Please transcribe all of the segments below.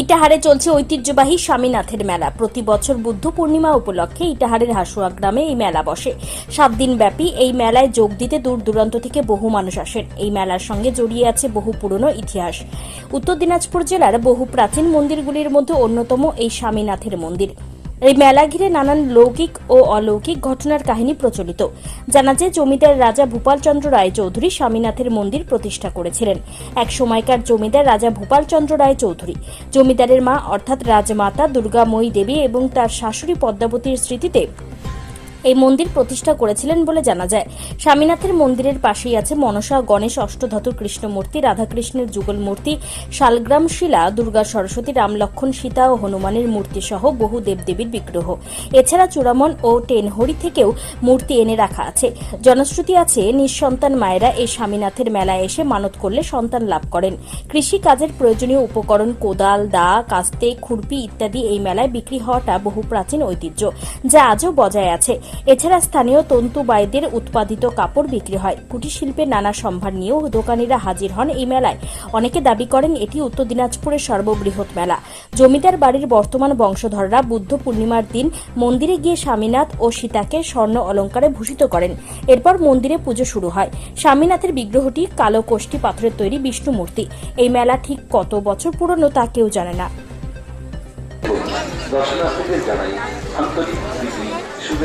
ইটাহারে চলছে ঐতিহ্যবাহী স্বামীনাথের মেলা। প্রতি বছর বুদ্ধ পূর্ণিমা উপলক্ষে ইটাহারের হাসুয়া গ্রামে এই মেলা বসে। সাত দিন ব্যাপী এই মেলায় যোগ দিতে দূর দূরান্ত থেকে বহু মানুষ আসেন। এই মেলার সঙ্গে জড়িয়ে আছে বহু পুরনো ইতিহাস। উত্তর দিনাজপুর জেলার বহু প্রাচীন মন্দিরগুলির মধ্যে অন্যতম এই স্বামীনাথের মন্দির। এই মেলা ঘিরে নানান লৌকিক ও অলৌকিক ঘটনার কাহিনী প্রচলিত। জানা যায়, জমিদার রাজা ভূপালচন্দ্র রায় চৌধুরী স্বামীনাথের মন্দির প্রতিষ্ঠা করেছিলেন। এক সময়কার জমিদার রাজা ভূপালচন্দ্র রায় চৌধুরী জমিদারের মা, অর্থাৎ রাজমাতা দুর্গাময়ী দেবী এবং তার শাশুড়ি পদ্মাবতীর স্মৃতিতে এই মন্দির প্রতিষ্ঠা করেছিলেন বলে জানা যায়। স্বামীনাথের মন্দিরের পাশেই আছে মনসা গণেশ অষ্টধাতু কৃষ্ণ মূর্তি রাধাকৃষ্ণের যুগল মূর্তি, শালগ্রাম শিলা, দুর্গা সরস্বতী রামলক্ষণ সীতা ও হনুমানের মূর্তি সহ বহু দেবদেবীর বিগ্রহ। এছাড়া চূড়ামন ও টেনহরি থেকেও মূর্তি এনে রাখা আছে। জনশ্রুতি আছে, নিঃসন্তান মায়েরা এই স্বামীনাথের মেলায় এসে মানত করলে সন্তান লাভ করেন। কৃষি কাজের প্রয়োজনীয় উপকরণ কোদাল, দা, কাস্তে, খুরপি ইত্যাদি এই মেলায় বিক্রি হওয়াটা বহু প্রাচীন ঐতিহ্য, যা আজও বজায় আছে। এছাড়া স্থানীয় তন্তু বাইদের উৎপাদিত কাপড় বিক্রি হয়। কুটির শিল্পের নানা সম্ভার নিয়েও দোকানিরা হাজির হন এই মেলায়। অনেকে দাবি করেন এটি উত্তর দিনাজপুরের সর্ববৃহৎ মেলা। জমিদার বাড়ির বর্তমান বংশধররা বুদ্ধ পূর্ণিমার দিন মন্দিরে গিয়ে স্বামীনাথ ও সীতাকে স্বর্ণ অলঙ্কারে ভূষিত করেন। এরপর মন্দিরে পুজো শুরু হয়। স্বামীনাথের বিগ্রহটি কালো কোষ্ঠী পাথরের তৈরি বিষ্ণু মূর্তি। এই মেলা ঠিক কত বছর পুরনো তা কেউ জানে না। দর্শনার্থীদের জানাই আন্তরিক এবং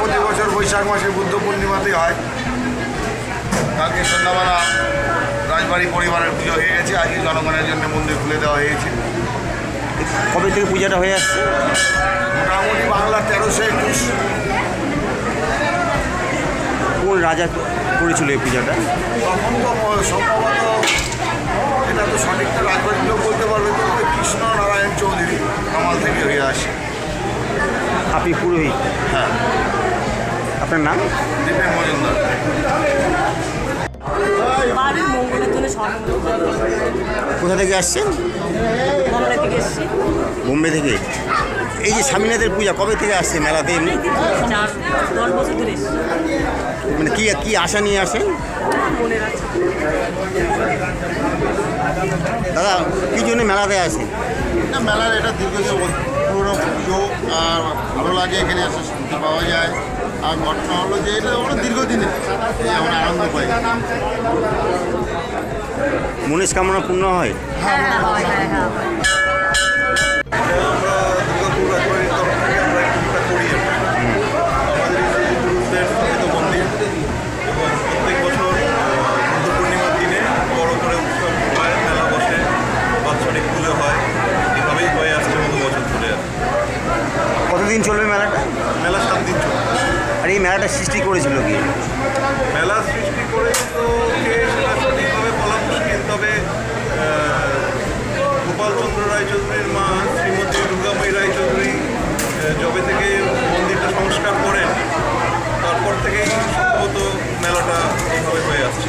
প্রতি বছর বৈশাখ মাসে বুদ্ধ পূর্ণিমাতে হয়। কালকে সন্ধ্যাবেলা রাজবাড়ি পরিবারের পুজো হয়ে গেছে। আজকে জনগণের জন্য মন্দির খুলে দেওয়া হয়েছে। কবে থেকে পূজাটা হয়ে আসছে? মোটামুটি বাংলা তেরোশো একুশ। কোন রাজা করেছিল এই পূজাটা? তখন তো সম্ভবত এটা তো সঠিকটা রাজবাড়ির লোক বলতে পারবে কৃষ্ণ নারায়ণ চৌধুরী কামাল থেকে হয়ে আসে। আপনি পুরোহিত? হ্যাঁ। আপনার নাম? দীপেন মজুমদার। কোথা থেকে আসছেন? বাংলা থেকে এসেছি। বোম্বে থেকে? এই যে স্বামীনাথের পূজা কবে থেকে আসছে মেলাতে? এমনি মানে কি কি আশা নিয়ে আসেন? দাদা কি জন্য মেলাতে আসেন? এটা মেলার এটা দীর্ঘদিন পুরনো পুজো আর ভালো লাগে এখানে এসে শান্তি পাওয়া যায়। আর ঘটনা হলো যে এটা আমরা দীর্ঘদিনে এই আমরা আনন্দ পাই মনস্কামনা পূর্ণ হয় হ্যাঁ হ্যাঁ হয় হ্যাঁ হ্যাঁ আমরা দুর্গাপুর রাজবাড়ির তরফ থেকে আমরা এই পুজোটা করি আমাদের এই পুরুষদের স্থাপিত মন্দির এবং প্রত্যেক বছর বুদ্ধ পূর্ণিমার দিনে বড় করে উৎসব হয় মেলা বসে বাৎসরিক পুজো হয় এভাবেই হয়ে আসছে বহু বছর ধরে আর কি। কতদিন চলবে মেলাটা মেলা সাত দিন চলে আর এই মেলাটা সৃষ্টি করেছিল কি মেলা সৃষ্টি করে তো কে সেটা সঠিকভাবে বলা মুশকিল তবে আহ, গোপালচন্দ্র রায়চৌধুরীর মা শ্রীমতী দুর্গাময়ী রায়চৌধুরী আহ, যবে থেকে মন্দিরটা সংস্কার করেন তারপর থেকেই সম্ভবত মেলাটা এইভাবে হয়ে আসছে